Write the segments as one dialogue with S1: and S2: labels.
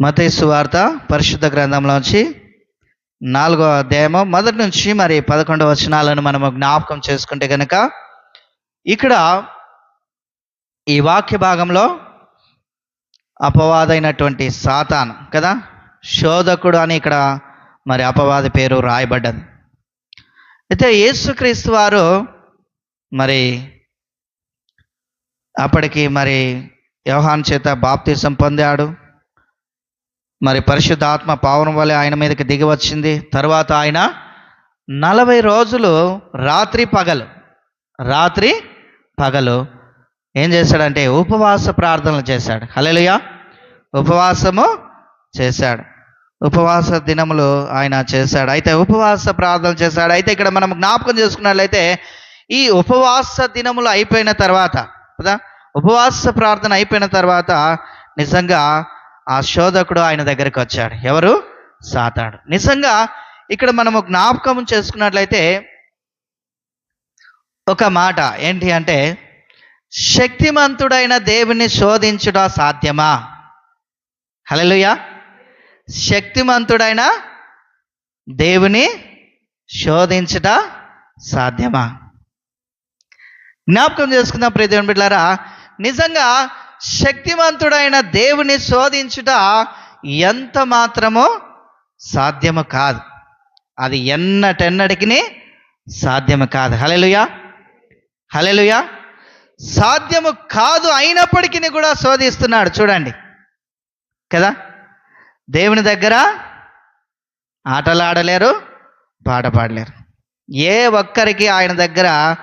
S1: మతేసు వార్త పరిశుద్ధ గ్రంథంలోంచి నాలుగో అధ్యాయము. మొదటి నుంచి మరి పదకొండవ వచనాలను మనము జ్ఞాపకం చేసుకుంటే కనుక ఇక్కడ ఈ వాక్య భాగంలో అపవాదైనటువంటి సాతాన్ కదా? శోధకుడు అని ఇక్కడ మరి అపవాది పేరు రాయబడ్డది. అయితే యేసుక్రీస్తు వారు మరి అప్పటికి మరి వ్యవహాన్ చేత బాప్తీసం పొందాడు. మరి పరిశుద్ధ ఆత్మ పావనం వల్ల ఆయన మీదకి దిగి వచ్చింది తర్వాత ఆయన నలభై రోజులు రాత్రి పగలు రాత్రి పగలు ఏం చేశాడంటే ఉపవాస ప్రార్థనలు చేశాడు. హలలుయా ఉపవాసము చేశాడు. ఉపవాస దినములు ఆయన చేశాడు. అయితే ఉపవాస ప్రార్థనలు చేశాడు. అయితే ఇక్కడ మనం జ్ఞాపకం చేసుకున్నట్లయితే ఈ ఉపవాస దినములు అయిపోయిన తర్వాత కదా? ఉపవాస ప్రార్థన అయిపోయిన తర్వాత నిజంగా ఆ శోధకుడు ఆయన దగ్గరికి వచ్చాడు. ఎవరు? సాతాడు నిజంగా ఇక్కడ మనము జ్ఞాపకం చేసుకున్నట్లయితే ఒక మాట ఏంటి అంటే శక్తిమంతుడైన దేవుని శోధించుట సాధ్యమా? హలలుయా శక్తిమంతుడైన దేవుని శోధించుట సాధ్యమా? జ్ఞాపకం చేసుకుందాం ప్రియ బిడ్డారా నిజంగా శక్తివంతుడైన దేవుని శోధించుట ఎంత మాత్రమో సాధ్యము కాదు. అది ఎన్నటెన్నటికి సాధ్యము కాదు. హలెలుయా హలెలుయా సాధ్యము కాదు అయినప్పటికీ కూడా శోధిస్తున్నాడు. చూడండి. కదా? దేవుని దగ్గర ఆటలాడలేరు పాట పాడలేరు ఏ ఒక్కరికి ఆయన దగ్గర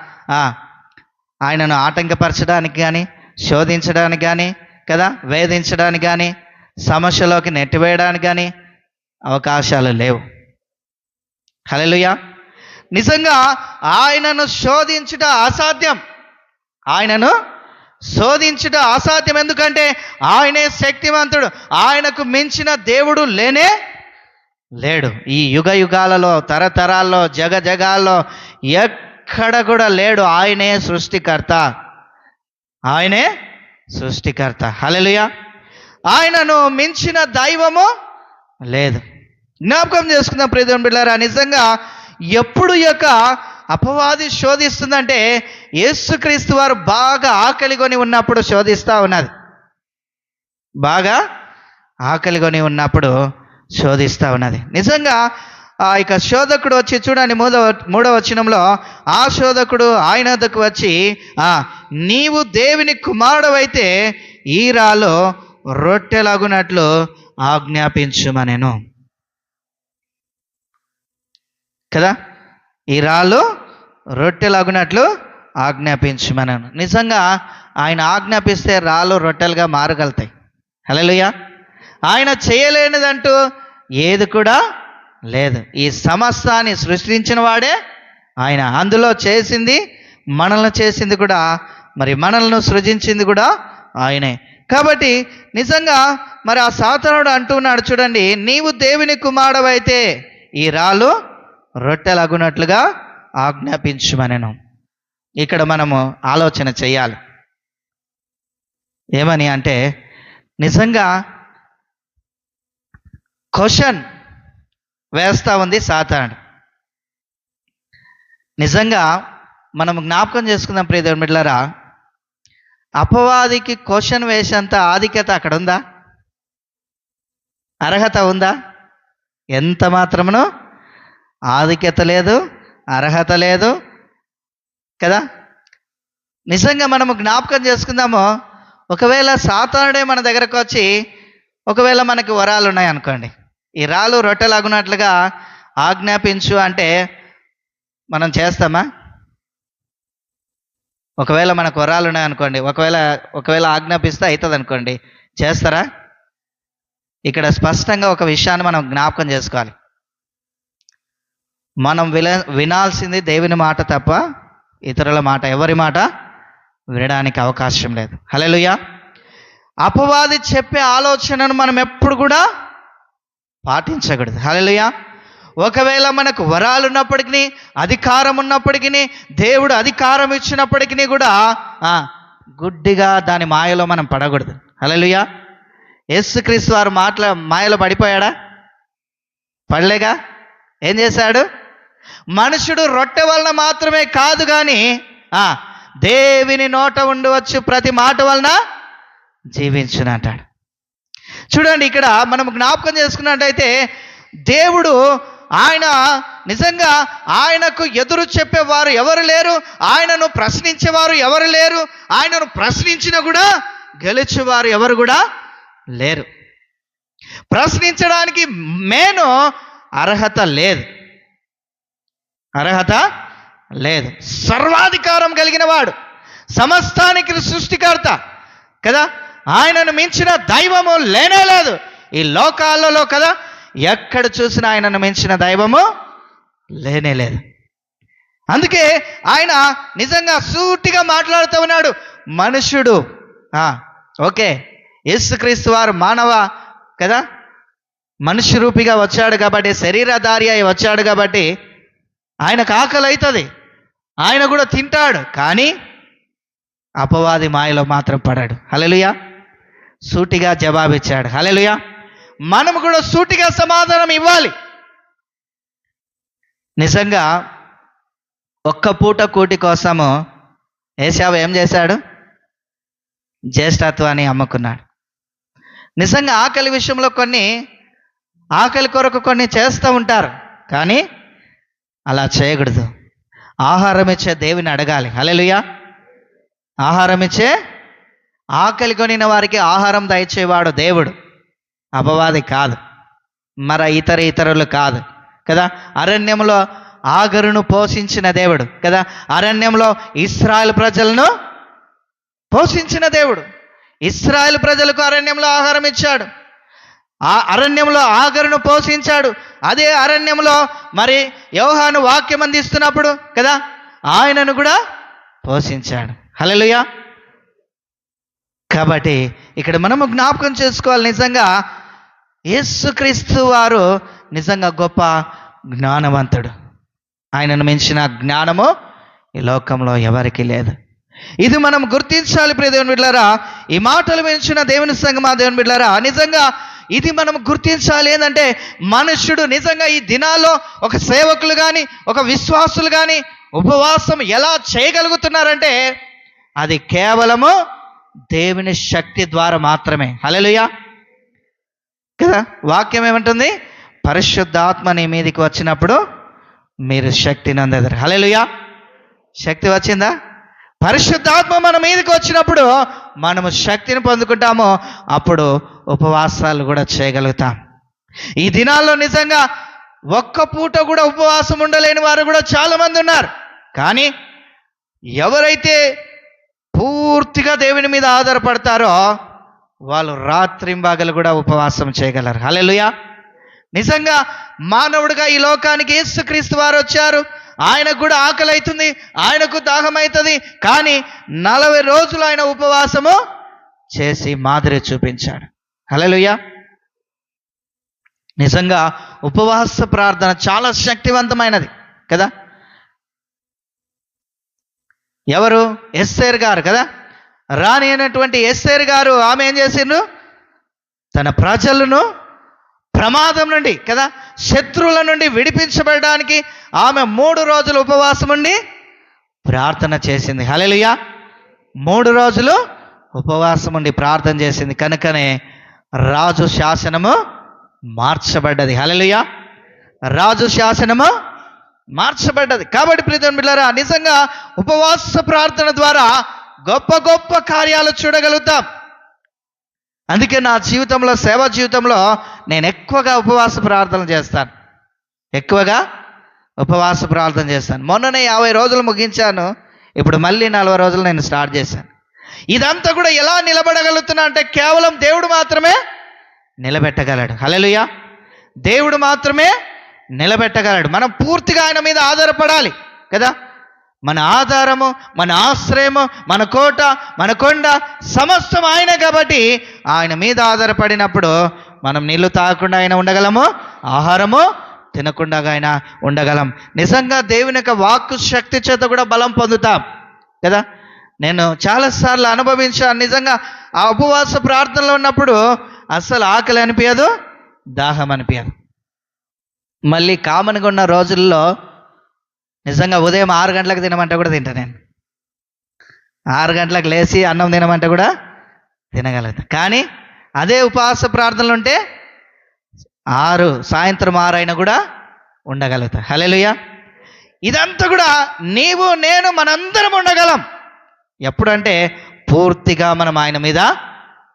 S1: ఆయనను ఆటంకపరచడానికి కానీ శోధించడానికి కానీ కదా? వేధించడానికి కానీ సమస్యలోకి నెట్టివేయడానికి కానీ అవకాశాలు లేవు. హలలుయా నిజంగా ఆయనను శోధించుట అసాధ్యం. ఆయనను శోధించుట అసాధ్యం. ఎందుకంటే ఆయనే శక్తివంతుడు. ఆయనకు మించిన దేవుడు లేనే లేడు. ఈ యుగ యుగాలలో తరతరాల్లో జగ జగాల్లో ఎక్కడ కూడా లేడు. ఆయనే సృష్టికర్త. ఆయనే సృష్టికర్త. హల్లెలూయా. ఆయనను మించిన దైవము లేదు. జ్ఞాపకం చేసుకుందాం ప్రియదేవం బిళ్ళారా నిజంగా ఎప్పుడు యొక్క అపవాది శోధిస్తుందంటే యేసుక్రీస్తు వారు బాగా ఆకలిగొని ఉన్నప్పుడు శోధిస్తూ ఉన్నది. బాగా ఆకలిగొని ఉన్నప్పుడు శోధిస్తూ ఉన్నది. నిజంగా ఆ ఇక శోధకుడు వచ్చి చూడండి మూడవ మూడవ వచనంలో ఆ శోధకుడు ఆయన వద్దకు వచ్చి నీవు దేవుని కుమారుడవైతే ఈ రాలో రొట్టెలాగునట్లు ఆజ్ఞాపించుమనేను. కదా? ఈ రాళ్ళు రొట్టెలాగునట్లు ఆజ్ఞాపించమనను. నిజంగా ఆయన ఆజ్ఞాపిస్తే రాళ్ళు రొట్టెలుగా మారగలుగుతాయి. హలోయ ఆయన చేయలేనిదంటూ ఏది కూడా లేదు. ఈ సమస్తాన్ని సృష్టించిన వాడే ఆయన. అందులో చేసింది మనల్ని చేసింది కూడా మరి మనల్ని సృజించింది కూడా ఆయనే. కాబట్టి నిజంగా మరి ఆ సాతనుడు అంటున్నాడు చూడండి నీవు దేవుని కుమారుడవైతే ఈ రాళ్ళు రొట్టెలగునట్లుగా ఆజ్ఞాపించుమనను. ఇక్కడ మనము ఆలోచన చేయాలి. ఏమని అంటే నిజంగా క్వశ్చన్ వేస్తా ఉంది సాతానుడు. నిజంగా మనం జ్ఞాపకం చేసుకుందాం ప్రియదేవుని మిడ్లరా అపవాదికి క్వశ్చన్ వేసేంత ఆధిక్యత అక్కడ ఉందా అర్హత ఉందా? ఎంత మాత్రమును? ఆధిక్యత లేదు అర్హత లేదు కదా? నిజంగా మనము జ్ఞాపకం చేసుకుందాము ఒకవేళ సాతానుడే మన దగ్గరకు వచ్చి ఒకవేళ మనకి వరాలు ఉన్నాయి అనుకోండి ఈ రాళ్ళు రొట్టెలాగున్నట్లుగా ఆజ్ఞాపించు అంటే మనం చేస్తామా? ఒకవేళ మనకు వరాలు ఉన్నాయనుకోండి ఒకవేళ ఒకవేళ ఆజ్ఞాపిస్తే అవుతుంది అనుకోండి చేస్తారా? ఇక్కడ స్పష్టంగా ఒక విషయాన్ని మనం జ్ఞాపకం చేసుకోవాలి. మనం విల వినాల్సింది దేవుని మాట తప్ప ఇతరుల మాట ఎవరి మాట వినడానికి అవకాశం లేదు. హలో అపవాది చెప్పే ఆలోచనను మనం ఎప్పుడు కూడా పాటించకూడదు. హల్లెలూయా. ఒకవేళ మనకు వరాలు ఉన్నప్పటికీ అధికారం ఉన్నప్పటికీ దేవుడు అధికారం ఇచ్చినప్పటికీ కూడా గుడ్డిగా దాని మాయలో మనం పడకూడదు. హల్లెలూయా. యేసుక్రీస్తు వారు మాటల మాయలో పడిపోయాడా? పడలేగా? ఏం చేశాడు? మనుషుడు రొట్టె వలన మాత్రమే కాదు కానీ దేవిని నోట ఉండవచ్చు ప్రతి మాట వలన జీవించునంటాడు చూడండి ఇక్కడ మనం జ్ఞాపకం చేసుకున్నట్టయితే దేవుడు ఆయన నిజంగా ఆయనకు ఎదురు చెప్పేవారు ఎవరు లేరు? ఆయనను ప్రశ్నించేవారు ఎవరు లేరు? ఆయనను ప్రశ్నించిన కూడా గెలిచేవారు ఎవరు కూడా లేరు. ప్రశ్నించడానికి మేను అర్హత లేదు. అర్హత లేదు. సర్వాధికారం కలిగిన వాడు సమస్తానికి సృష్టికర్త కదా? ఆయనను మించిన దైవము లేనే లేదు. ఈ లోకాలలో కదా ఎక్కడ చూసినా ఆయనను మించిన దైవము లేనే లేదు. అందుకే ఆయన నిజంగా సూటిగా మాట్లాడుతూ ఉన్నాడు. మనుషుడు ఓకే యేసుక్రీస్తు వారు మానవ కదా? మనిషి రూపిగా వచ్చాడు కాబట్టి శరీరధారి అయి వచ్చాడు కాబట్టి ఆయనకు ఆకలి అవుతుంది. ఆయన కూడా తింటాడు కానీ అపవాది మాయలో మాత్రం పడాడు. హలలుయా సూటిగా జవాబిచ్చాడు. హలెలుయా మనం కూడా సూటిగా సమాధానం ఇవ్వాలి. నిజంగా ఒక్క పూట కూటి కోసము ఏసావు ఏం చేశాడు? జ్యేష్ఠత్వాన్ని అమ్ముకున్నాడు. నిజంగా ఆకలి విషయంలో కొన్ని ఆకలి కొరకు కొన్ని చేస్తూ ఉంటారు. కానీ అలా చేయకూడదు. ఆహారం ఇచ్చే దేవుని అడగాలి. హలెలుయా ఆహారం ఇచ్చే ఆకలి కొనిన వారికి ఆహారం దయచేవాడు దేవుడు. అపవాది కాదు. మర ఇతర ఇతరులు కాదు. కదా? అరణ్యంలో ఆగరును పోషించిన దేవుడు. కదా? అరణ్యంలో ఇస్రాయల్ ప్రజలను పోషించిన దేవుడు. ఇస్రాయల్ ప్రజలకు అరణ్యంలో ఆహారం ఇచ్చాడు. ఆ అరణ్యంలో ఆగరును పోషించాడు. అదే అరణ్యంలో మరి యోహాను వాక్యం అందిస్తున్నప్పుడు కదా? ఆయనను కూడా పోషించాడు. హలలుయా కాబట్టి ఇక్కడ మనము జ్ఞాపకం చేసుకోవాలి నిజంగా యేసుక్రీస్తు వారు నిజంగా గొప్ప జ్ఞానవంతుడు. ఆయనను మించిన జ్ఞానము ఈ లోకంలో ఎవరికి లేదు. ఇది మనం గుర్తించాలి ప్రియ దేవుని బిడ్డారా ఈ మాటలు మించిన దేవుని సంగమా దేవుని బిడ్డారా నిజంగా ఇది మనం గుర్తించాలి ఏంటంటే మనుష్యుడు నిజంగా ఈ దినాల్లో ఒక సేవకులు కానీ ఒక విశ్వాసులు కానీ ఉపవాసం ఎలా చేయగలుగుతున్నారంటే అది కేవలము దేవుని శక్తి ద్వారా మాత్రమే. హల్లెలూయా. కదా? వాక్యం ఏమంటుంది? పరిశుద్ధాత్మ నీ మీదికి వచ్చినప్పుడు మీరు శక్తిని అందెదరు హల్లెలూయా. శక్తి వచ్చిందా? పరిశుద్ధాత్మ మన మీదకి వచ్చినప్పుడు మనము శక్తిని పొందుకుంటామో. అప్పుడు ఉపవాసాలు కూడా చేయగలుగుతాం. ఈ దినాల్లో నిజంగా ఒక్క పూట కూడా ఉపవాసం ఉండలేని వారు కూడా చాలా మంది ఉన్నారు. కానీ ఎవరైతే పూర్తిగా దేవుని మీద ఆధారపడతారో వాళ్ళు రాత్రింబాగలు కూడా ఉపవాసం చేయగలరు. హలెలుయా నిజంగా మానవుడిగా ఈ లోకానికి యేసుక్రీస్తు వారు వచ్చారు. ఆయనకు కూడా ఆకలి అవుతుంది ఆయనకు దాహం అవుతుంది కానీ నలభై రోజులు ఆయన ఉపవాసము చేసి మాదిరి చూపించాడు. హల్లెలూయా. నిజంగా ఉపవాస ప్రార్థన చాలా శక్తివంతమైనది కదా? ఎవరు? ఎస్సేర్ గారు కదా? రాణి అయినటువంటి ఎస్సేర్ గారు ఆమె ఏం చేసిండ్రు? తన ప్రజలను ప్రమాదం నుండి కదా శత్రువుల నుండి విడిపించబడడానికి ఆమె మూడు రోజులు ఉపవాసం ఉండి ప్రార్థన చేసింది. హలలియా మూడు రోజులు ఉపవాసం ఉండి ప్రార్థన చేసింది. కనుకనే రాజు శాసనము మార్చబడ్డది. హల్లెలూయా. రాజు శాసనము మార్చబడ్డది. కాబట్టి ప్రీతం బిడ్డారా నిజంగా ఉపవాస ప్రార్థన ద్వారా గొప్ప గొప్ప కార్యాలు చూడగలుగుతాం. అందుకే నా జీవితంలో సేవా జీవితంలో నేను ఎక్కువగా ఉపవాస ప్రార్థన చేస్తాను. ఎక్కువగా ఉపవాస ప్రార్థన చేస్తాను. మొన్ననే యాభై రోజులు ముగించాను. ఇప్పుడు మళ్ళీ నలభై రోజులు నేను స్టార్ట్ చేశాను. ఇదంతా కూడా ఎలా నిలబడగలుగుతున్నా అంటే కేవలం దేవుడు మాత్రమే నిలబెట్టగలడు. హలలుయా దేవుడు మాత్రమే నిలబెట్టగలడు. మనం పూర్తిగా ఆయన మీద ఆధారపడాలి కదా? మన ఆధారము మన ఆశ్రయము మన కోట మన కొండ సమస్తం ఆయన కాబట్టి ఆయన మీద ఆధారపడినప్పుడు మనం నీళ్ళు తాగకుండా ఆయన ఉండగలము ఆహారము తినకుండా ఆయన ఉండగలం. నిజంగా దేవుని యొక్క వాక్కు శక్తి చేత కూడా బలం పొందుతాం కదా? నేను చాలాసార్లు అనుభవించాను నిజంగా ఆ ఉపవాస ప్రార్థనలో ఉన్నప్పుడు అస్సలు ఆకలి అనిపించదు దాహం అనిపించదు. మళ్ళీ కామన్గా ఉన్న రోజుల్లో నిజంగా ఉదయం ఆరు గంటలకు తినమంటే కూడా తింటా నేను. ఆరు గంటలకు లేచి అన్నం తినమంటే కూడా తినగలుగుతా. కానీ అదే ఉపవాస ప్రార్థనలు ఉంటే ఆరు సాయంత్రం ఆరు అయినా కూడా ఉండగలుగుతా. హలేలుయ్య ఇదంతా కూడా నీవు నేను మనందరం ఉండగలం. ఎప్పుడంటే పూర్తిగా మనం ఆయన మీద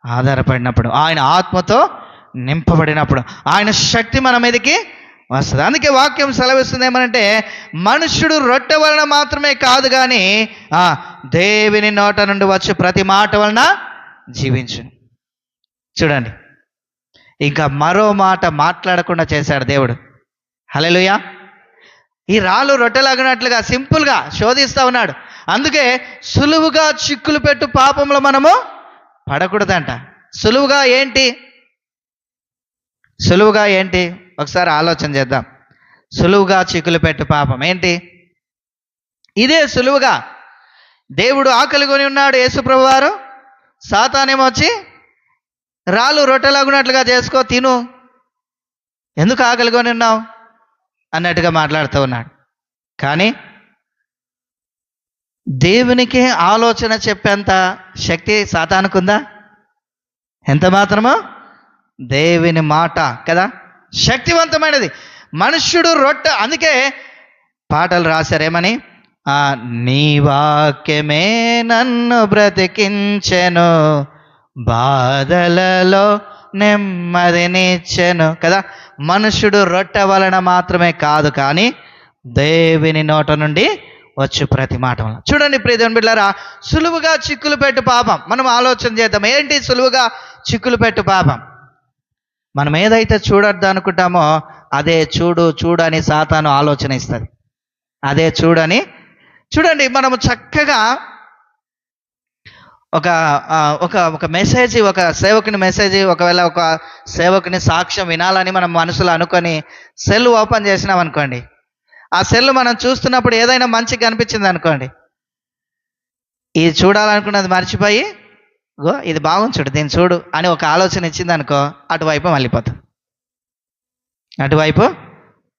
S1: ఆధారపడినప్పుడు ఆయన ఆత్మతో నింపబడినప్పుడు ఆయన శక్తి మన మీదకి వస్తుంది అందుకే వాక్యం సెలవిస్తుంది ఏమనంటే మనుష్యుడు రొట్టె వలన మాత్రమే కాదు కానీ ఆ, దేవుని నోట నుండి వచ్చే ప్రతి మాట వలన జీవించు చూడండి. ఇంకా మరో మాట మాట్లాడకుండా చేశాడు దేవుడు. హలెలుయా ఈ రాళ్ళు రొట్టెలాగినట్లుగా సింపుల్గా శోధిస్తూ ఉన్నాడు. అందుకే సులువుగా చిక్కులు పెట్టు పాపంలో మనము పడకూడదంట. సులువుగా ఏంటి? సులువుగా ఏంటి? ఒకసారి ఆలోచన చేద్దాం. సులువుగా చిక్కులు పెట్టు పాపం. ఏంటి? ఇదే సులువుగా. దేవుడు ఆకలి కొని ఉన్నాడు యేసుప్రభు వారు సాతానేమో వచ్చి రాళ్ళు రొట్టెలాగునట్లుగా చేసుకో తిను. ఎందుకు ఆకలి కొని ఉన్నావు? అన్నట్టుగా మాట్లాడుతూ ఉన్నాడు. కానీ దేవునికి ఆలోచన చెప్పేంత శక్తి సాతానుకుందా? ఎంత మాత్రమో? దేవుని మాట కదా? శక్తివంతమైనది. మనుష్యుడు రొట్టె అందుకే పాటలు రాశారేమని నీ వాక్యమే నన్ను బ్రతికించెను బాధలలో నెమ్మదినిచ్చెను కదా? మనుషుడు రొట్టె వలన మాత్రమే కాదు కానీ దేవిని నోట నుండి వచ్చు ప్రతి మాట వలన. చూడండి ప్రియదేవుని బిడ్డారా సులువుగా చిక్కులు పెట్టు పాపం. మనం ఆలోచన చేద్దాం ఏంటి సులువుగా చిక్కులు పెట్టు పాపం? మనం ఏదైతే చూడొద్దు అనుకుంటామో అదే చూడు చూడని సాతాను ఆలోచన ఇస్తుంది. అదే చూడని చూడండి మనము చక్కగా ఒక ఒక ఒక మెసేజ్ ఒక సేవకుని మెసేజ్ ఒకవేళ ఒక సేవకుని సాక్ష్యం వినాలని మనం మనసులో అనుకొని సెల్ ఓపెన్ చేసినాం అనుకోండి. ఆ సెల్ మనం చూస్తున్నప్పుడు ఏదైనా మంచిగా కనిపించింది అనుకోండి. ఇది చూడాలనుకున్నది మర్చిపోయి గో ఇది బాగుంది చూడు దీన్ని చూడు అని ఒక ఆలోచన ఇచ్చింది అనుకో అటువైపు మళ్ళీపోతుంది అటువైపు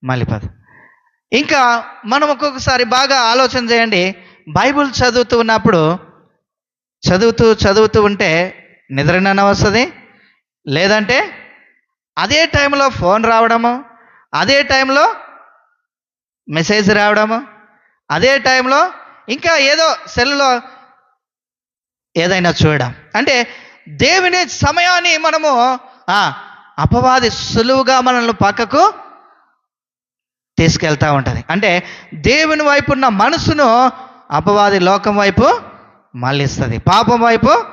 S1: మళ్ళీపోదు ఇంకా మనం ఒక్కొక్కసారి బాగా ఆలోచన చేయండి బైబుల్ చదువుతూ ఉన్నప్పుడు చదువుతూ చదువుతూ ఉంటే నిద్రనైనా వస్తుంది లేదంటే అదే టైంలో ఫోన్ రావడము అదే టైంలో మెసేజ్ రావడము అదే టైంలో ఇంకా ఏదో సెల్లో ఏదైనా చూడడం. అంటే దేవుని సమయాన్ని మనము అపవాది సులువుగా మనల్ని పక్కకు తీసుకెళ్తా ఉంటుంది. అంటే దేవుని వైపు ఉన్న మనసును అపవాది లోకం వైపు మళ్ళిస్తుంది. పాపం వైపు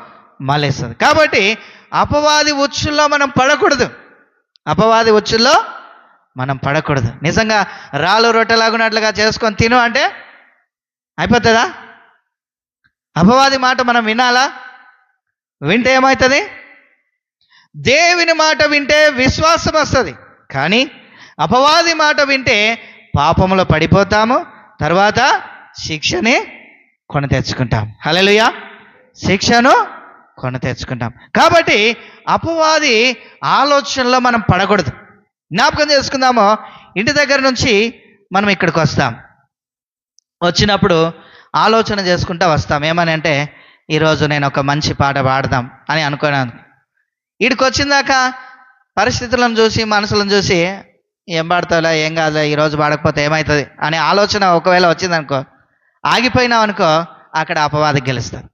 S1: మళ్ళిస్తుంది. కాబట్టి అపవాది ఉచ్చుల్లో మనం పడకూడదు. అపవాది ఉచ్చుల్లో మనం పడకూడదు. నిజంగా రాళ్ళు రొట్టెలాగునట్లుగా చేసుకొని తిను అంటే అయిపోతుందా? అపవాది మాట మనం వినాలా? వింటే ఏమవుతుంది దేవుని మాట వింటే విశ్వాసం వస్తుంది. కానీ అపవాది మాట వింటే పాపంలో పడిపోతాము తర్వాత శిక్షని కొన తెచ్చుకుంటాం. హలలుయా శిక్షను కొన తెచ్చుకుంటాం. కాబట్టి అపవాది ఆలోచనలో మనం పడకూడదు. జ్ఞాపకం చేసుకుందాము. ఇంటి దగ్గర నుంచి మనం ఇక్కడికి వస్తాం. వచ్చినప్పుడు ఆలోచన చేసుకుంటూ వస్తాం. ఏమని అంటే ఈరోజు నేను ఒక మంచి పాట పాడదాం అని అనుకున్నాను. వీడికి వచ్చిందాక పరిస్థితులను చూసి మనసులను చూసి ఏం పాడతావులే ఏం కాదులే ఈరోజు పాడకపోతే ఏమవుతుంది అనే ఆలోచన ఒకవేళ వచ్చిందనుకో ఆగిపోయినాం అనుకో అక్కడ అపవాది గెలుస్తారు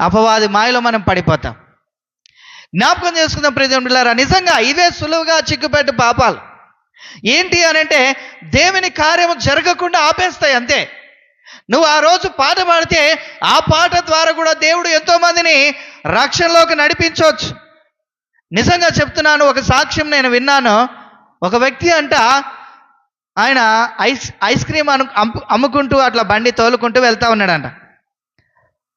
S1: అపవాది మాయలో మనం పడిపోతాం. జ్ఞాపకం చేసుకుందాం ప్రియమిలారా నిజంగా ఇవే సులువుగా చిక్కుపెట్టు పాపాలు. ఏంటి అని అంటే దేవుని కార్యము జరగకుండా ఆపేస్తాయి అంతే. నువ్వు ఆ రోజు పాట పాడితే ఆ పాట ద్వారా కూడా దేవుడు ఎంతోమందిని రక్షణలోకి నడిపించవచ్చు. నిజంగా చెప్తున్నాను ఒక సాక్ష్యం నేను విన్నాను. ఒక వ్యక్తి అంట ఆయన ఐస్ ఐస్ క్రీమ్ అను అమ్ముకుంటూ అట్లా బండి తోలుకుంటూ వెళ్తా ఉన్నాడంట.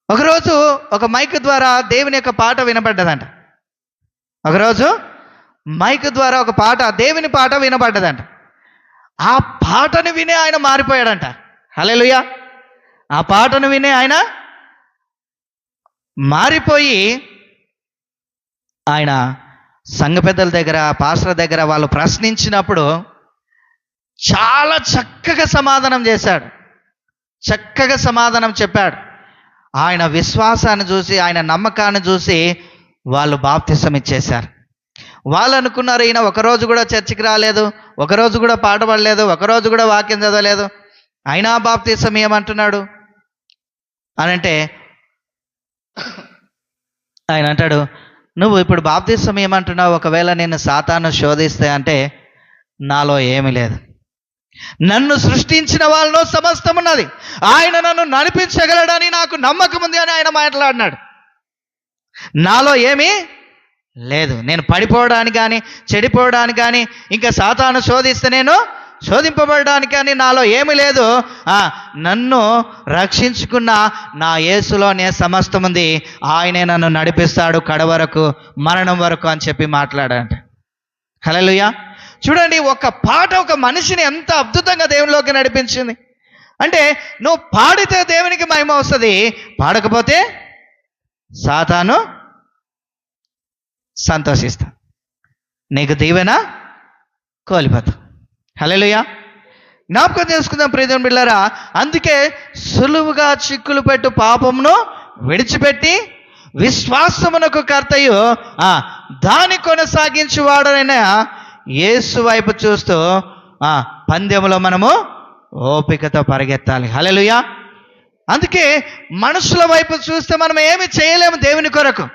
S1: ఒకరోజు ఒక మైక్ ద్వారా దేవుని యొక్క పాట వినపడ్డదంట ఒకరోజు మైక్ ద్వారా ఒక పాట దేవుని పాట వినపడ్డదంట ఆ పాటను వినే ఆయన మారిపోయాడంట. హల్లెలూయా! ఆ పాటను వినే ఆయన మారిపోయి ఆయన సంఘ పెద్దల దగ్గర పాస్టర్ దగ్గర వాళ్ళు ప్రశ్నించినప్పుడు చాలా చక్కగా సమాధానం చేశాడు. చక్కగా సమాధానం చెప్పాడు. ఆయన విశ్వాసాన్ని చూసి ఆయన నమ్మకాన్ని చూసి వాళ్ళు బాప్తిసం ఇచ్చేశారు. వాళ్ళు అనుకున్నారు ఈయన ఒకరోజు కూడా చర్చికి రాలేదు ఒకరోజు కూడా పాట పడలేదు ఒకరోజు కూడా వాక్యం చదవలేదు. అయినా బాప్తిసం ఏమంటున్నాడు? అని అంటే ఆయన అంటాడు నువ్వు ఇప్పుడు బాప్తిసం ఏమంటున్నావు? ఒకవేళ నేను సాతాను శోధిస్తే అంటే నాలో ఏమీ లేదు. నన్ను సృష్టించిన వాళ్ళలో సమస్తం ఉన్నది ఆయన నన్ను నడిపించగలడని నాకు నమ్మకం ఉంది అని ఆయన మాట్లాడినాడు. నాలో ఏమీ లేదు. నేను పడిపోవడానికి కానీ చెడిపోవడానికి కానీ ఇంకా సాతాను శోధిస్తే నేను శోధింపబడడానికి అని నాలో ఏమీ లేదు. నన్ను రక్షించుకున్న నా యేసులోనే సమస్తం ఉంది ఆయనే నన్ను నడిపిస్తాడు కడ వరకు మరణం వరకు అని చెప్పి మాట్లాడంట హలలుయా చూడండి ఒక పాట ఒక మనిషిని ఎంత అద్భుతంగా దేవునిలోకి నడిపించింది. అంటే నువ్వు పాడితే దేవునికి మహిమ వస్తుంది. పాడకపోతే సాతాను సంతోషిస్తా నీకు దీవెన కోల్పోతా. హలోయ జ్ఞాపకం చేసుకుందాం ప్రియదేవుని బిళ్ళారా అందుకే సులువుగా చిక్కులు పెట్టు పాపమును విడిచిపెట్టి విశ్వాసమునకు కర్తయు. దాని కొనసాగించేవాడనైన యేసు వైపు చూస్తూ ఆ, పందెంలో మనము ఓపికతో పరిగెత్తాలి. హలలుయా అందుకే మనుషుల వైపు చూస్తే మనం ఏమి చేయలేము దేవుని కొరకు.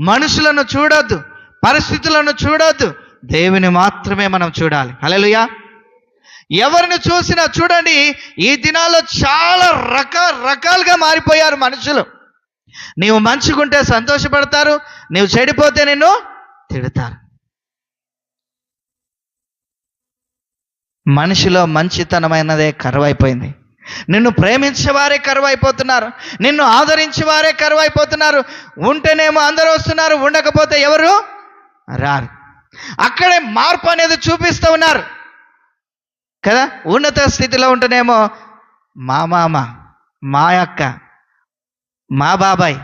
S1: మనుషులను చూడొద్దు పరిస్థితులను చూడొద్దు దేవుని మాత్రమే మనం చూడాలి. హల్లెలూయా. ఎవరిని చూసినా చూడండి ఈ దినాల్లో చాలా రకరకాలుగా మారిపోయారు మనుషులు. నీవు మంచిగుంటే సంతోషపడతారు నీవు చెడిపోతే నిన్ను తిడతారు. మనిషిలో మంచితనమైనదే కరువైపోయింది. నిన్ను ప్రేమించేవారే కరువైపోతున్నారు నిన్ను ఆదరించేవారే కరువైపోతున్నారు. ఉంటేనేమో అందరూ వస్తున్నారు ఉండకపోతే ఎవరు రారు. అక్కడే మార్పు అనేది చూపిస్తూ ఉన్నారు. కదా? ఉన్నత స్థితిలో ఉంటేనేమో మా మామ మా అక్క మా బాబాయ్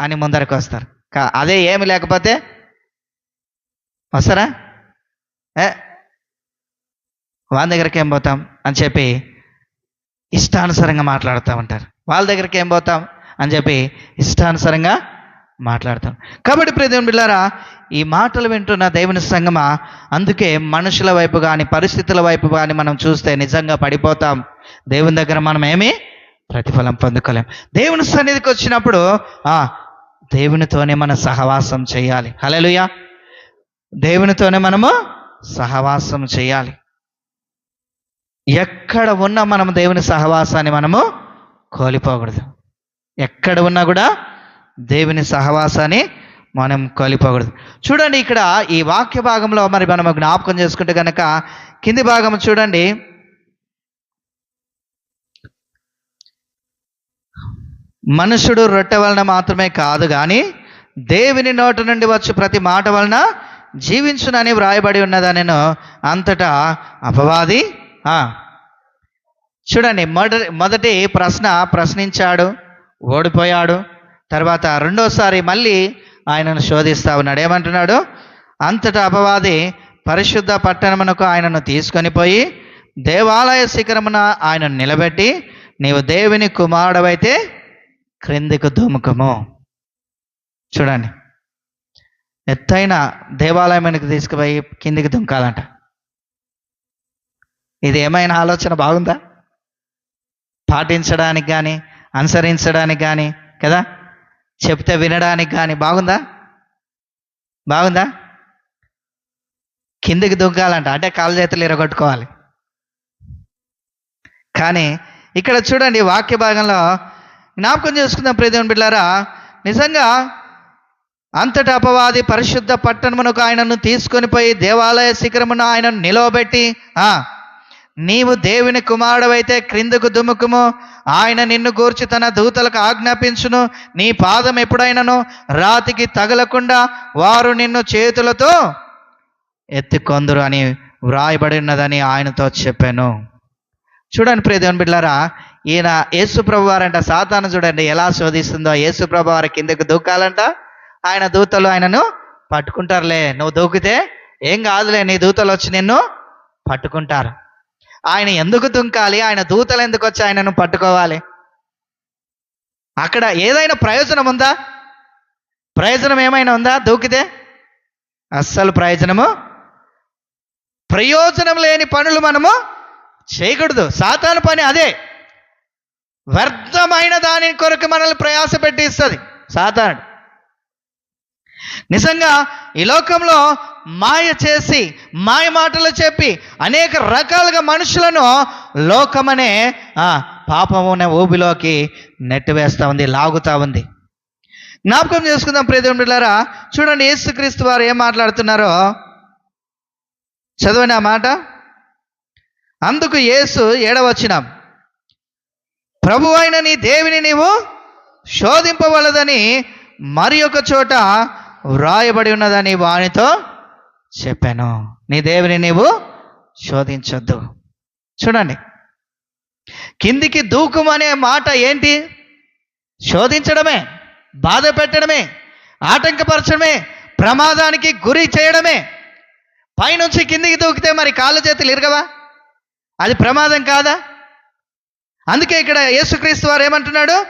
S1: అని ముందరకు వస్తారు. కా అదే ఏమి లేకపోతే వస్తారా? ఏ? వాళ్ళ దగ్గరికి ఏం పోతాం అని చెప్పి ఇష్టానుసారంగా మాట్లాడుతూ ఉంటారు. వాళ్ళ దగ్గరికి ఏం పోతాం అని చెప్పి ఇష్టానుసారంగా మాట్లాడతాం. కాబట్టి ప్రదేవుని బిళ్ళారా ఈ మాటలు వింటున్న దేవుని సంగమా అందుకే మనుషుల వైపు కానీ పరిస్థితుల వైపు కానీ మనం చూస్తే నిజంగా పడిపోతాం. దేవుని దగ్గర మనం ఏమి ప్రతిఫలం పొందుకోలేం. దేవుని సన్నిధికి వచ్చినప్పుడు ఆ దేవునితోనే మనం సహవాసం చేయాలి. హల్లెలూయా. దేవునితోనే మనము సహవాసం చేయాలి. ఎక్కడ ఉన్నా మనం దేవుని సహవాసాన్ని మనము కోల్పోకూడదు. ఎక్కడ ఉన్నా కూడా దేవుని సహవాసాన్ని మనం కలిపకూడదు. చూడండి ఇక్కడ ఈ వాక్య భాగంలో మరి మనం జ్ఞాపకం చేసుకుంటే కనుక కింది భాగం చూడండి. మనుషుడు రొట్టె వలన మాత్రమే కాదు కానీ దేవుని నోట నుండి వచ్చి ప్రతి మాట వలన జీవించునని వ్రాయబడి ఉన్నదనెను అంతటా అపవాది? చూడండి మొదటి మొదటి ప్రశ్న ప్రశ్నించాడు ఓడిపోయాడు. తర్వాత రెండోసారి మళ్ళీ ఆయనను శోధిస్తా ఉన్నాడు. ఏమంటున్నాడు? అంతటా అపవాది పరిశుద్ధ పట్టణమునకు ఆయనను తీసుకొని పోయి దేవాలయ శిఖరమున ఆయనను నిలబెట్టి నీవు దేవుని కుమారుడవైతే క్రిందికి దుముకము. చూడండి. ఎత్తైన దేవాలయానికి తీసుకుపోయి కిందికి దుంకాలంట. ఇది ఏమైనా ఆలోచన బాగుందా? పాటించడానికి కానీ అనుసరించడానికి కానీ కదా? చెప్తే వినడానికి కానీ బాగుందా? బాగుందా? కిందికి దుగ్గాలంట అంటే కాళ్ళ చేతులు ఇరగొట్టుకోవాలి. కానీ ఇక్కడ చూడండి వాక్య భాగంలో జ్ఞాపకం చేసుకుందాం ప్రియదేవుని బిడ్డారా నిజంగా అంతటా అపవాది పరిశుద్ధ పట్టణమునకు ఆయనను తీసుకొని పోయి దేవాలయ శిఖరమున ఆయనను నిలవబెట్టి నీవు దేవుని కుమారుడవైతే క్రిందకు దుముకుము ఆయన నిన్ను గూర్చి తన దూతలకు ఆజ్ఞాపించును. నీ పాదం ఎప్పుడైనను? రాతికి తగలకుండా వారు నిన్ను చేతులతో ఎత్తుకొందురు అని వ్రాయబడి ఉన్నదని ఆయనతో చెప్పాను. చూడండి ప్రియదేవన్ బిడ్డారా ఈయన యేసుప్రభు వారంట సాతాను చూడండి ఎలా శోధిస్తుందో. యేసుప్రభు వారి కిందకు దూకాలంట. ఆయన దూతలు ఆయనను పట్టుకుంటారులే. నువ్వు దూకితే ఏం కాదులే. నీ దూతలు వచ్చి నిన్ను పట్టుకుంటారు. ఆయన ఎందుకు దుంకాలి? ఆయన దూతలు ఎందుకు వచ్చి ఆయనను పట్టుకోవాలి? అక్కడ ఏదైనా ప్రయోజనం ఉందా? ప్రయోజనం ఏమైనా ఉందా దూకితే? అస్సలు ప్రయోజనము? ప్రయోజనం లేని పనులు మనము చేయకూడదు. సాతాను పని అదే. వ్యర్థమైన దాని కొరకు మనల్ని ప్రయాస పెట్టిస్తుంది సాతానుడు. నిజంగా ఈ లోకంలో మాయ చేసి మాయ మాటలు చెప్పి అనేక రకాలుగా మనుషులను లోకమనే పాపం పాపమునే ఊబిలోకి నెట్టివేస్తూ ఉంది లాగుతూ ఉంది. జ్ఞాపకం చేసుకుందాం ప్రియదేవులారా చూడండి యేసుక్రీస్తు వారు ఏం మాట్లాడుతున్నారో? చదవండి ఆ మాట. అందుకు యేసు ఏడవచ్చినాం ప్రభు అయిన నీ దేవిని నీవు శోధింపవలదని మరి ఒక చోట వ్రాయబడి ఉన్నదని వానితో చెప్పాను. నీ దేవుని నీవు శోధించొద్దు. చూడండి. కిందికి దూకుమనే మాట ఏంటి? శోధించడమే బాధ పెట్టడమే ఆటంకపరచడమే ప్రమాదానికి గురి చేయడమే. పైనుంచి కిందికి దూకితే మరి కాళ్ళ చేతులు ఇరగవా? అది ప్రమాదం కాదా? అందుకే ఇక్కడ యేసుక్రీస్తు వారు ఏమంటున్నాడు?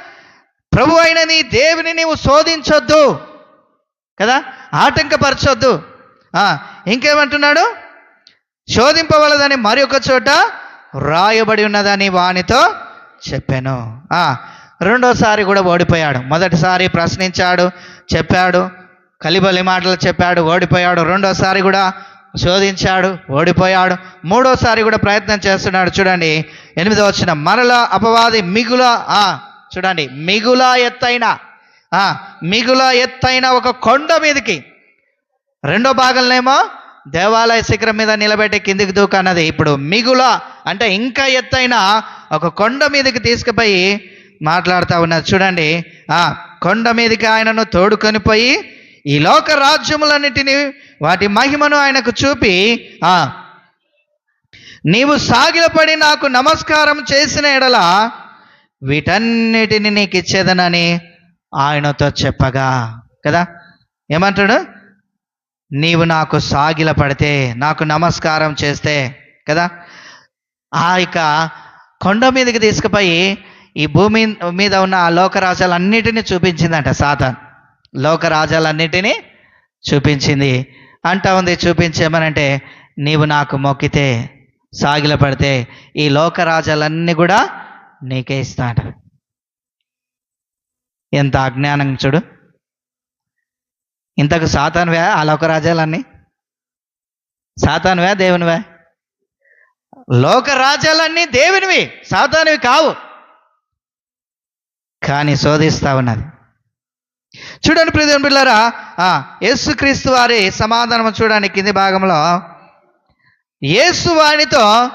S1: ప్రభు అయిన నీ దేవుని నీవు శోధించొద్దు. కదా? ఆటంకపరచొద్దు. ఇంకేమంటున్నాడు? శోధింపవలదని మరి ఒక చోట రాయబడి ఉన్నదని వానితో చెప్పాను. రెండోసారి కూడా ఓడిపోయాడు. మొదటిసారి ప్రశ్నించాడు చెప్పాడు కలిబలి మాటలు చెప్పాడు ఓడిపోయాడు. రెండోసారి కూడా శోధించాడు ఓడిపోయాడు. మూడోసారి కూడా ప్రయత్నం చేస్తున్నాడు. చూడండి ఎనిమిదో వచ్చిన మరల అపవాది మిగుల చూడండి మిగుల ఎత్తైన మిగుల ఎత్తైన ఒక కొండ మీదకి రెండో భాగంలోనేమో దేవాలయ శిఖరం మీద నిలబెట్టి కిందికి దూకు అన్నది ఇప్పుడు మిగుల అంటే ఇంకా ఎత్తైన ఒక కొండ మీదకి తీసుకుపోయి మాట్లాడుతూ ఉన్నది. చూడండి. ఆ కొండ మీదకి ఆయనను తోడుకొని పోయి ఈ లోక రాజ్యములన్నిటిని వాటి మహిమను ఆయనకు చూపి ఆ నీవు సాగిలపడి నాకు నమస్కారం చేసిన ఎడల వీటన్నిటిని నీకు ఇచ్చేదనని ఆయనతో చెప్పగా. కదా? ఏమంటాడు? నీవు నాకు సాగిల పడితే నాకు నమస్కారం చేస్తే కదా? ఆ యొక్క కొండ మీదకి తీసుకుపోయి ఈ భూమి మీద ఉన్న ఆ లోకరాజాలన్నిటినీ చూపించిందంట సాతాన్. లోకరాజాలన్నిటినీ చూపించింది. అంటా ఉంది చూపించేమనంటే నీవు నాకు మొక్కితే సాగిల పడితే ఈ లోకరాజాలన్నీ కూడా నీకే ఇస్తాట. ఎంత అజ్ఞానం చూడు. ఇంతకు సాతానువే ఆ లోకరాజ్యాలన్నీ సాతానువే దేవునివే? లోకరాజ్యాలన్నీ దేవునివి సాతానివి కావు. కానీ శోధిస్తా ఉన్నది. చూడండి ప్రియదేవుని పిల్లరా ఆ, యేసుక్రీస్తు వారి సమాధానం చూడండి కింది భాగంలో. యేసు వానితో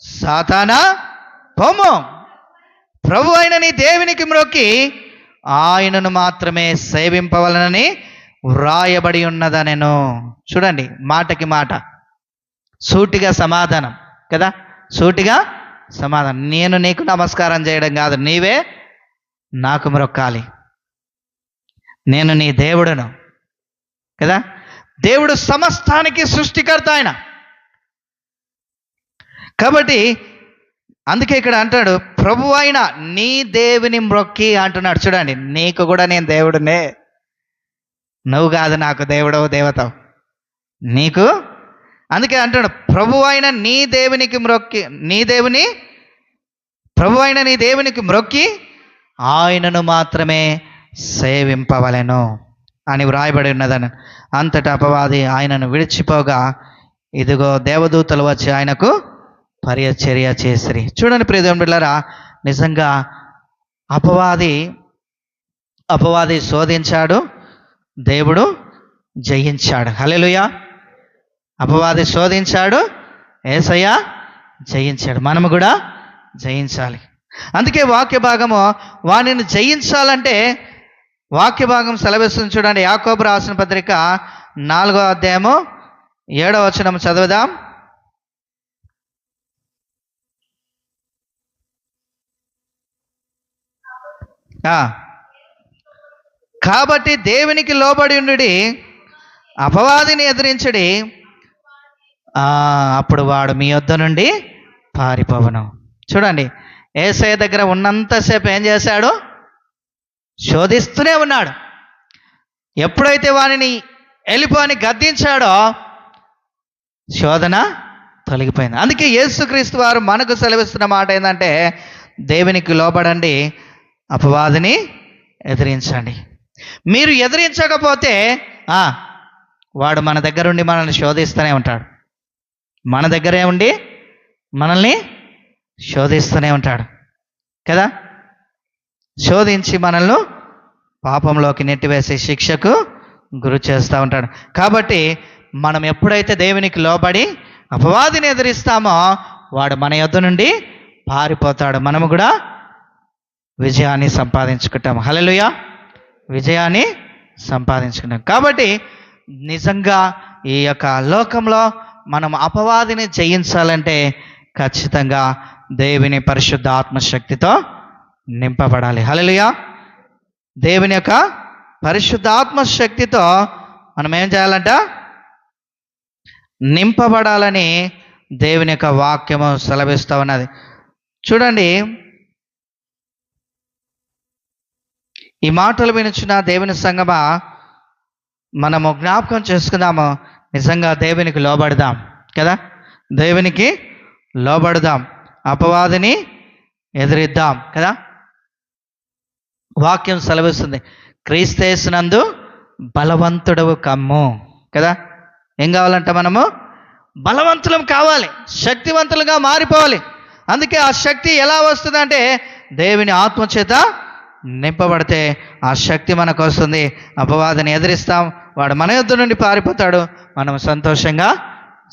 S1: సాతానా పొమ్ము. ప్రభు అయిన నీ దేవునికి మ్రొక్కి ఆయనను మాత్రమే సేవింపవలనని వ్రాయబడి ఉన్నదనెను. చూడండి మాటకి మాట. సూటిగా సమాధానం కదా? సూటిగా సమాధానం. నేను నీకు నమస్కారం చేయడం కాదు నీవే నాకు మరొక్కాలి. నేను నీ దేవుడును కదా? దేవుడు సమస్తానికి సృష్టికర్త ఆయన. కాబట్టి అందుకే ఇక్కడ అంటాడు ప్రభు అయిన నీ దేవుని మ్రొక్కి అంటున్నాడు. చూడండి నీకు కూడా నేను దేవుడునే. నువ్వు కాదు నాకు దేవుడవు దేవతవు. నీకు? అందుకే అంటాడు ప్రభు అయిన నీ దేవునికి మ్రొక్కి నీ దేవుని ప్రభు అయిన నీ దేవునికి మ్రొక్కి ఆయనను మాత్రమే సేవింపవలెను అని వ్రాయబడి ఉన్నదని. అంతటా అపవాది ఆయనను విడిచిపోగా ఇదిగో దేవదూతలు వచ్చి ఆయనకు పరిచర్య చేసిరి. చూడండి ప్రియదేవుని నిజంగా అపవాది అపవాది శోధించాడు దేవుడు జయించాడు. హలెలుయ అపవాది శోధించాడు. ఏసయ్య జయించాడు. మనము కూడా జయించాలి. అందుకే వాక్య భాగము వానిని జయించాలంటే వాక్య భాగం సెలవిస్తుంది చూడండి. యాకోబు రాసిన పత్రిక నాలుగో అధ్యాయము ఏడవ వచనం చదువుదాం. ఆ. కాబట్టి దేవునికి లోబడి ఉండి అపవాదిని ఎదిరించడి. అప్పుడు వాడు మీ వద్ద నుండి పారిపోవను. చూడండి ఏసఐ దగ్గర ఉన్నంతసేపు ఏం చేశాడు? శోధిస్తూనే ఉన్నాడు. ఎప్పుడైతే వానిని వెళ్ళిపో అని గద్దించాడో శోధన తొలగిపోయింది. అందుకే యేసుక్రీస్తు వారు మనకు సెలవిస్తున్న మాట ఏంటంటే దేవునికి లోబడండి అపవాదిని ఎదిరించండి. మీరు ఎదిరించకపోతే ఆ, వాడు మన దగ్గర ఉండి మనల్ని శోధిస్తూనే ఉంటాడు. మన దగ్గరే ఉండి మనల్ని శోధిస్తూనే ఉంటాడు. కదా? శోధించి మనల్ని పాపంలోకి నెట్టివేసే శిక్షకు గురి చేస్తూ ఉంటాడు. కాబట్టి మనం ఎప్పుడైతే దేవునికి లోబడి అపవాదిని ఎదిరిస్తామో వాడు మన యొద్ద నుండి పారిపోతాడు. మనము కూడా విజయాన్ని సంపాదించుకుంటాం హల్లెలూయా! విజయాన్ని సంపాదించుకున్నాం. కాబట్టి నిజంగా ఈ యొక్క లోకంలో మనం అపవాదిని జయించాలంటే ఖచ్చితంగా దేవుని పరిశుద్ధ ఆత్మశక్తితో నింపబడాలి. హల్లెలూయా. దేవుని యొక్క పరిశుద్ధ ఆత్మశక్తితో మనం ఏం చేయాలంట? నింపబడాలని దేవుని యొక్క వాక్యము సెలవిస్తూ ఉన్నది. చూడండి ఈ మాటలు వినుచున్న దేవుని సంగమా మనము జ్ఞాపకం చేసుకుందాము. నిజంగా దేవునికి లోబడదాం కదా? దేవునికి లోబడదాం అపవాదిని ఎదిరిద్దాం కదా? వాక్యం సెలవిస్తుంది క్రీస్తేసినందు బలవంతుడవు కమ్ము కదా? ఏం కావాలంట మనము? బలవంతులం కావాలి శక్తివంతులుగా మారిపోవాలి. అందుకే ఆ శక్తి ఎలా వస్తుందంటే దేవుని ఆత్మ చేత నింపబడితే ఆ శక్తి మనకు వస్తుంది అపవాదిని ఎదిరిస్తాం. వాడు మన యుద్ధ నుండి పారిపోతాడు. మనం సంతోషంగా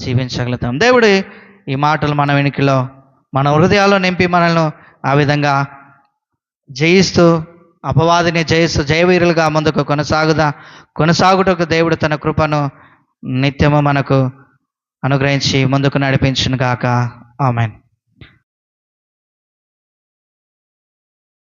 S1: జీవించగలుగుతాం. దేవుడు ఈ మాటలు మన వెనుకలో మన హృదయాల్లో నింపి మనల్ని ఆ విధంగా జయిస్తూ అపవాదిని జయిస్తూ జయవీరులుగా ముందుకు కొనసాగుదా కొనసాగుటకు దేవుడు తన కృపను నిత్యము మనకు అనుగ్రహించి ముందుకు నడిపించును గాక ఆమెన్.